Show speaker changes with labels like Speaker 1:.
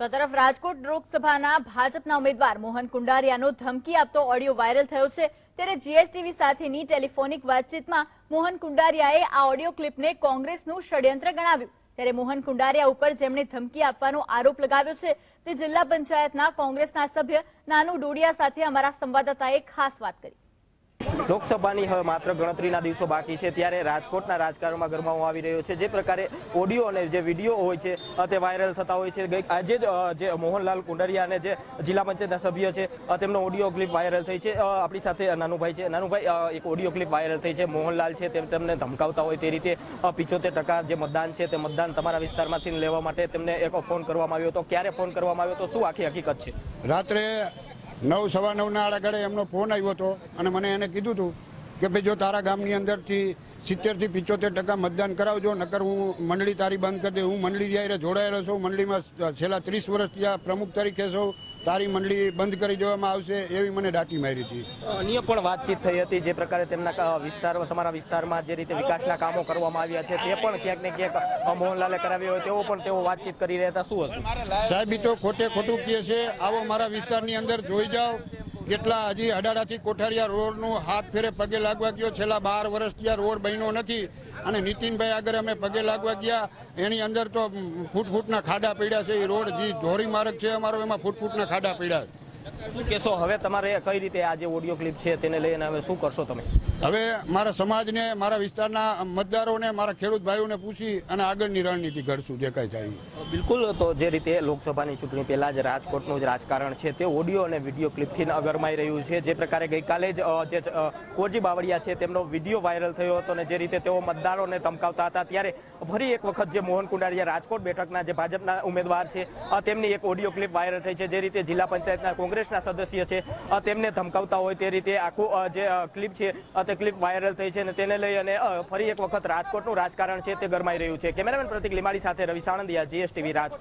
Speaker 1: તો તરફ રાજકોટ લોકસભાના ભાજપના ઉમેદવાર મોહન કુંડારિયાનો ધમકી આપતો ઓડિયો વાયરલ થયો છે. ત્યારે જીએસટીવી સાથેની ટેલિફોનિક વાતચીતમાં મોહન કુંડારિયાએ આ ઓડિયો ક્લિપને કોંગ્રેસનું ષડયંત્ર ગણાવ્યું. ત્યારે મોહન કુંડારિયા ઉપર જેમણે ધમકી આપવાનો આરોપ લગાવ્યો છે, તે જિલ્લા પંચાયતના કોંગ્રેસના સભ્ય નાનુ ડોડિયા સાથે અમારા સંવાદદાતાએ ખાસ વાત કરી.
Speaker 2: લોકસભાની હવે માત્ર ગણતરીના દિવસો બાકી છે. ત્યારે રાજકોટના રાજકારણમાં ગરમાવો આવી રહ્યો છે. જે પ્રકારે ઓડિયો અને જે વીડિયો હોય છે તે વાયરલ થતા હોય છે. આજે જે મોહનલાલ કુંડરિયા અને જે જિલ્લા પંચાયતના સભ્ય છે તેમનો ઓડિયો ક્લિપ વાયરલ થઈ છે. આપણી સાથે નાનુભાઈ છે. નાનુભાઈ એક ઓડિયો ક્લિપ વાયરલ થઈ છે. મોહનલાલ છે, તેમ તેમને ધમકાવતા હોય તે રીતે પિચોતેર ટકા જે મતદાન છે, તે મતદાન તમારા વિસ્તારમાંથી લેવા માટે તેમને એક ફોન કરવામાં આવ્યો હતો. ક્યારે ફોન કરવામાં આવ્યો હતો? શું આખી હકીકત છે?
Speaker 3: રાત્રે નવ સવા નવના આડાગાળે એમનો ફોન આવ્યો હતો અને મને એને કીધું હતું કે ભાઈ, જો તારા ગામની અંદરથી સિત્તેરથી પિચોતેર ટકા મતદાન કરાવજો, નકર હું મંડળી તારી બંધ કરી દે, હું મંડળી જ્યારે જોડાયેલો છું, મંડળીમાં છેલ્લા ત્રીસ વર્ષથી આ પ્રમુખ તરીકે છું તારી મંડળી બંધ કરી દેવામાં આવશે એવી મને દાટી મારી હતી.
Speaker 2: અન્ય પણ વાતચીત થઈ હતી જે પ્રકારે તેમના વિસ્તાર તમારા વિસ્તારમાં જે રીતે વિકાસના કામો કરવામાં આવ્યા છે તે પણ ક્યાંક ને ક્યાંક મોહનલાલે કરાવ્યો હોય તેવો પણ તેઓ વાતચીત કરી રહ્યા હતા. શું હતું?
Speaker 3: સાહેબ તો ખોટે ખોટું કહે છે. આવો મારા વિસ્તારની અંદર જોઈ જાઓ. કેટલા હજી અડાડાથી કોઠારિયા રોડનું હાથ ફેરે પગે લાગવા ગયો, છેલ્લા બાર વર્ષથી આ રોડ બન્યો નથી. અને નીતિનભાઈ આગળ અમે પગે લાગવા ગયા. એની અંદર તો ફૂટ ફૂટના ખાડા પડ્યા છે. એ રોડ જે ધોરી માર્ગ છે અમારો, એમાં ફૂટ ફૂટના ખાડા પડ્યા છે.
Speaker 2: શું કહેશો? હવે તમારે કઈ રીતે આ જે ઓડિયો ક્લિપ છે તેને લઈને હવે શું કરશો તમે?
Speaker 3: હવે મારા સમાજને મારા વિસ્તારના મતદારોને મારા ખેડૂત ભાઈઓને પૂછી અને આગળની રણનીતિ ઘડશું જે કાંઈ થાય.
Speaker 2: બિલકુલ તો જે રીતે લોકસભાની ચૂંટણી પહેલાં જ રાજકોટનું જ રાજકારણ છે તે ઓડિયો અને વીડિયો ક્લિપથી અગરમાઈ રહ્યું છે. જે પ્રકારે ગઈકાલે જ જે કોજી બાવળિયા છે તેમનો વીડિયો વાયરલ થયો હતો અને જે રીતે તેઓ મતદારોને ધમકાવતા હતા ત્યારે ફરી એક વખત જે મોહન કુંડારિયા રાજકોટ બેઠકના જે ભાજપના ઉમેદવાર છે તેમની એક ઓડિયો ક્લિપ વાયરલ થઈ છે. જે રીતે જિલ્લા પંચાયતના કોંગ્રેસના સદસ્ય છે. તેમને ધમકાવતા હોય તે રીતે આખું જે ક્લિપ છે તે ક્લિપ વાયરલ થઈ છે અને તેને લઈ અને ફરી એક વખત રાજકોટનું રાજકારણ છે તે ગરમાઈ રહ્યું છે. કેમેરામેન પ્રતિક લીમાડી સાથે રવિ સાણંદિયા, જીએસટીવી રાજકોટ.